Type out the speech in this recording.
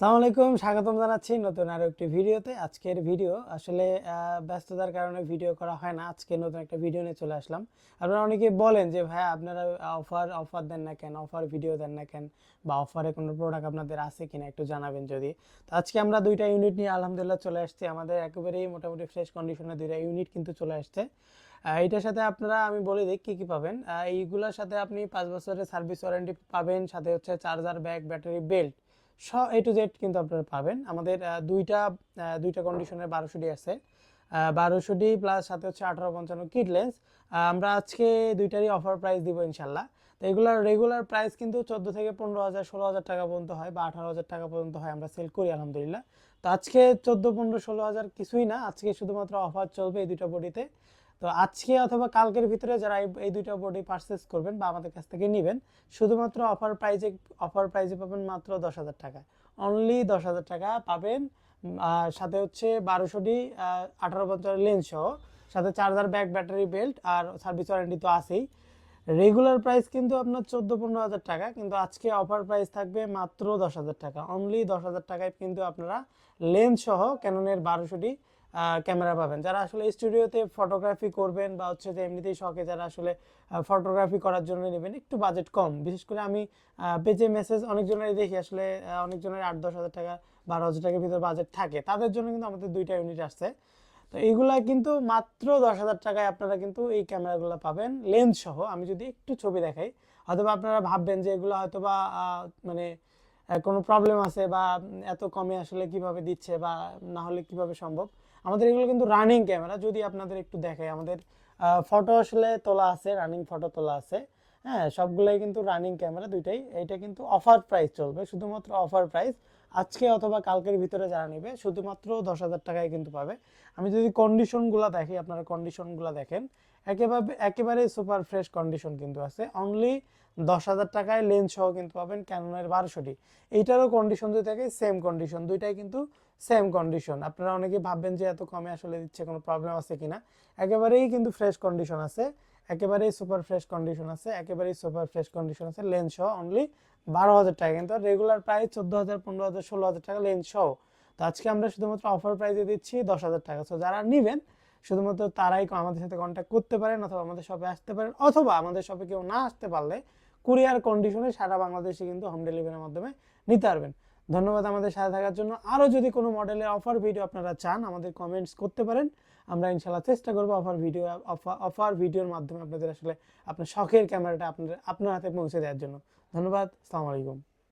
সালাম আলাইকুম স্বাগতম জানাচ্ছি নতুন আরও একটি ভিডিওতে। আজকের ভিডিও আসলে ব্যস্ততার কারণে ভিডিও করা হয় না। আজকে নতুন একটা ভিডিও নিয়ে চলে আসলাম। আপনারা অনেকে বলেন যে ভাই আপনারা অফার অফার দেন না কেন? অফার ভিডিও দেন না কেন? বা অফারে কোনো প্রোডাক্ট আপনাদের আছে কিনা একটু জানাবেন যদি? তো আজকে আমরা দুইটা ইউনিট নিয়ে আলহামদুলিল্লাহ চলে আসছি। আমাদের একেবারেই মোটামুটি ফ্রেশ কন্ডিশনে দুইটা ইউনিট কিন্তু চলে আসছে। আহ, এইটার সাথে আপনারা আমি বলে দিই কী কী পাবেন? এইগুলোর সাথে আপনি পাঁচ বছরের সার্ভিস ওয়ারেন্টি পাবেন। সাথে হচ্ছে চার্জার ব্যাগ ব্যাটারি বেল্ট সব এ টু জেড কিন্তু আপনারা পাবেন। আমাদের দুইটা দুইটা কন্ডিশনের বারোশো ডি আছে। বারোশো ডি প্লাস সাথে হচ্ছে আঠারো পঞ্চান্ন কিট লেন্স আমরা আজকে দুইটারই অফার প্রাইস দিব ইনশাল্লাহ। তো এগুলোর রেগুলার প্রাইস কিন্তু চোদ্দ থেকে পনেরো হাজার, ষোলো হাজার টাকা পর্যন্ত হয় বা আঠারো হাজার টাকা পর্যন্ত হয় আমরা সেল করি, আলহামদুলিল্লাহ। তো আজকে চোদ্দ, পনেরো, ষোলো হাজার কিছুই না। আজকে শুধুমাত্র অফার চলবে এই দুইটা বডিতে তো আজকে অথবা কালকের ভিতরে যারা এই- দুইটা বডি পারচেস করবেন বা আমাদের কাছ থেকে নেবেন, শুধুমাত্র অফার প্রাইজে অফার প্রাইজে পাবেন মাত্র দশ হাজার টাকা। অনলি দশ হাজার টাকা পাবেন আর সাথে হচ্ছে বারোশোটি আঠারো পঞ্চান্ন লেন্স সহ। সাথে চার্জার ব্যাগ ব্যাটারি, বেল্ট আর সার্ভিস ওয়ারেন্টি তো আছেই। রেগুলার প্রাইস কিন্তু আপনার চোদ্দ পনেরো হাজার টাকা, কিন্তু আজকে অফার প্রাইস থাকবে মাত্র দশ হাজার টাকা। অনলি দশ হাজার টাকায় কিন্তু আপনারা লেন্স সহ ক্যাননের বারোশোটি ক্যামেরা পাবেন। যারা আসলে স্টুডিওতে ফটোগ্রাফি করবেন বা হচ্ছে যে এমনিতেই শখে যারা আসলে ফটোগ্রাফি করার জন্য নেবেন একটু বাজেট কম। বিশেষ করে আমি পেজে মেসেজ অনেকজনেরই দেখি আসলে অনেকজনের আট দশ হাজার টাকা বারো হাজার টাকার ভিতরে বাজেট থাকে। তাদের জন্য কিন্তু আমাদের দুইটা ইউনিট আসছে। তো এইগুলা কিন্তু মাত্র দশ হাজার টাকায় আপনারা কিন্তু এই ক্যামেরাগুলো পাবেন। লেন্স সহ আমি যদি একটু ছবি দেখাই হয়তোবা আপনারা ভাববেন যে এগুলো হয়তোবা আহ, মানে কোনো প্রবলেম আছে বা এত কমে আসলে কীভাবে দিচ্ছে বা, না হলে কীভাবে সম্ভব? আমাদের এগুলো কিন্তু রানিং ক্যামেরা যদি আপনাদের একটু দেখাই। আমাদের ফটো আসলে তোলা আছে রানিং ফটো তোলা আছে। হ্যাঁ সবগুলোই কিন্তু রানিং ক্যামেরা দুইটাই। এটা কিন্তু অফার প্রাইস চলবে, শুধুমাত্র অফার প্রাইস আজকে অথবা কালকের ভিতরে যারা নেবে, শুধুমাত্র দশ হাজার টাকায় কিন্তু পাবে। আমি যদি কন্ডিশনগুলো দেখি, আপনারা কন্ডিশনগুলো দেখেন একেবারে একেবারে সুপার ফ্রেশ কন্ডিশন কিন্তু আছে। অনলি দশ হাজার টাকায় লেন্স সহ কিন্তু পাবেন ক্যাননের বারোশোটি এইটারও কন্ডিশন যদি থাকে সেম কন্ডিশন দুইটাই কিন্তু সেম কন্ডিশন আপনারা অনেকে ভাববেন যে এত কমে আসলে দিচ্ছে, কোনো প্রবলেম আছে কিনা। একেবারেই কিন্তু ফ্রেশ কন্ডিশন আছে। একেবারেই সুপার ফ্রেশ কন্ডিশন আছে, একেবারেই সুপার ফ্রেশ কন্ডিশন আছে লেন্স সহ অনলি বারো হাজার টাকা। কিন্তু রেগুলার প্রাইস চোদ্দ হাজার, পনেরো হাজার, ষোলো হাজার টাকা লেন্স সহ। তো আজকে আমরা শুধুমাত্র অফার প্রাইসে দিচ্ছি দশ হাজার টাকা। সো যারা নেবেন, শুধুমাত্র তারাই আমাদের সাথে কন্ট্যাক্ট করতে পারেন অথবা আমাদের শপে আসতে পারেন, অথবা আমাদের শপে কেউ না আসতে পারলে কুরিয়ার কন্ডিশনে সারা বাংলাদেশে কিন্তু হোম ডেলিভারির মাধ্যমে নিতে পারবেন। ধন্যবাদ আমাদের সাথে থাকার জন্য। আরও যদি কোনো মডেলের অফার ভিডিও আপনারা চান, আমাদের কমেন্টস করতে পারেন। আমরা ইনশাল্লাহ চেষ্টা করব অফার ভিডিও অফার ভিডিওর মাধ্যমে আপনাদের আসলে আপনার শখের ক্যামেরাটা আপনাদের, আপনার হাতে পৌঁছে দেওয়ার জন্য। ধন্যবাদ, আসসালামু আলাইকুম।